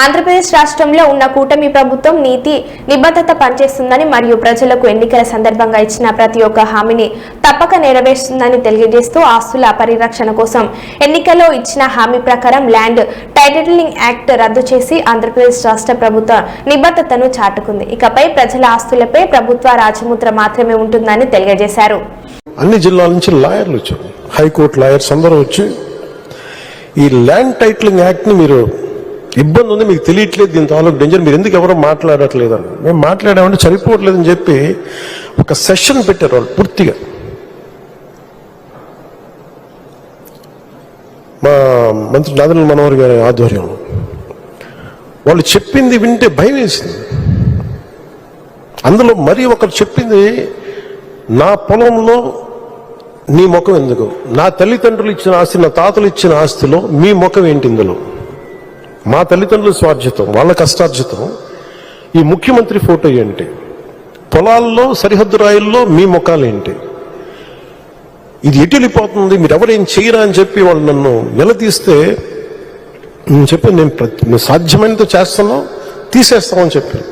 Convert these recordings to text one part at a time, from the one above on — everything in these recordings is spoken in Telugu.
ఆంధ్రప్రదేశ్ రాష్ట్రంలో ఉన్న కూటమి ప్రభుత్వం నీతి నిబద్ధత పనిచేస్తుందని మరియు ప్రజలకు ఎన్నికల సందర్భంగా ఇచ్చిన ప్రతి ఒక్క హామీని తప్పక నెరవేరుస్తుందని తెలియజేస్తూ ఆస్తుల పరిరక్షణ కోసం ఎన్నికల్లో ఇచ్చిన హామీ ప్రకారం ల్యాండ్ టైటిలింగ్ యాక్ట్ రద్దు చేసి ఆంధ్రప్రదేశ్ రాష్ట్ర ప్రభుత్వ నిబద్ధతను చాటుకుంది. ఇకపై ప్రజల ఆస్తులపై ప్రభుత్వ రాజముద్ర మాత్రమే ఉంటుందని తెలియజేశారు. అన్ని జిల్లాల నుంచి లాయర్లు వచ్చారు. హైకోర్టు లాయర్స్ అందరూ వచ్చి ఈ ల్యాండ్ టైటిలింగ్ యాక్ట్ని మీరు ఇబ్బంది ఉంది మీకు తెలియట్లేదు దీని తాలూకు డేంజర్ మీరు ఎందుకు ఎవరో మాట్లాడట్లేదు అని. మేము మాట్లాడామంటే సరిపోవట్లేదని చెప్పి ఒక సెషన్ పెట్టారు వాళ్ళు పూర్తిగా. మా మంత్రి నాదన మనోహర్ గారి ఆధ్వర్యంలో. వాళ్ళు చెప్పింది వింటే భయం వేసింది. అందులో మరీ ఒకరు చెప్పింది నా పొలంలో నీ ముఖం ఎందుకు? నా తల్లిదండ్రులు ఇచ్చిన ఆస్తి నా తాతలు ఇచ్చిన ఆస్తిలో మీ ముఖం ఏంటి ఇందులో? మా తల్లిదండ్రుల స్వార్జితం వాళ్ళ కష్టార్జితం. ఈ ముఖ్యమంత్రి ఫోటో ఏంటి? పొలాల్లో సరిహద్దు రాయిల్లో మీ ముఖాలు ఏంటి ఇది ఎటు వెళ్ళిపోతుంది? మీరు ఎవరేం చేయరా అని చెప్పి వాళ్ళు నన్ను నిలదీస్తే నేను చెప్పాను నేను ప్రతి- సాధ్యమైనంత చేస్తాను తీసేస్తామని చెప్పాను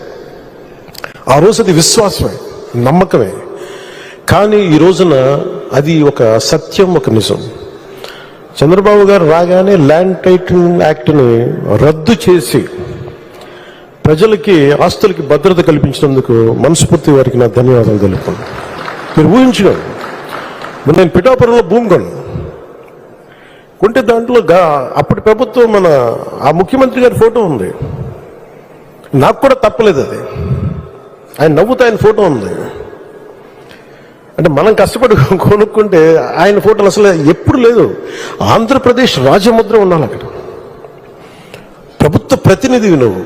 ఆ రోజు అది విశ్వాసమే నమ్మకమే. కానీ ఈ రోజున అది ఒక సత్యం ఒక నిజం. చంద్రబాబు గారు రాగానే ల్యాండ్ టైటిల్ యాక్ట్ని రద్దు చేసి ప్రజలకి ఆస్తులకి భద్రత కల్పించినందుకు మనస్ఫూర్తి వారికి నా ధన్యవాదాలు తెలుపుతాను మీరు ఊహించడం నేను పిఠాపురంలో భూమి కొన్నాను. కొంటే దాంట్లో గా అప్పటి ప్రభుత్వం మన ఆ ముఖ్యమంత్రి గారి ఫోటో ఉంది. నాకు కూడా తప్పలేదు అది. ఆయన నవ్వుతూ ఆయన ఫోటో ఉంది. అంటే మనం కష్టపడి కొనుక్కుంటే ఆయన ఫోటోలు అసలు ఎప్పుడు లేదు. ఆంధ్రప్రదేశ్ రాజముద్ర ఉండాలి అక్కడ. ప్రభుత్వ ప్రతినిధివి నువ్వు.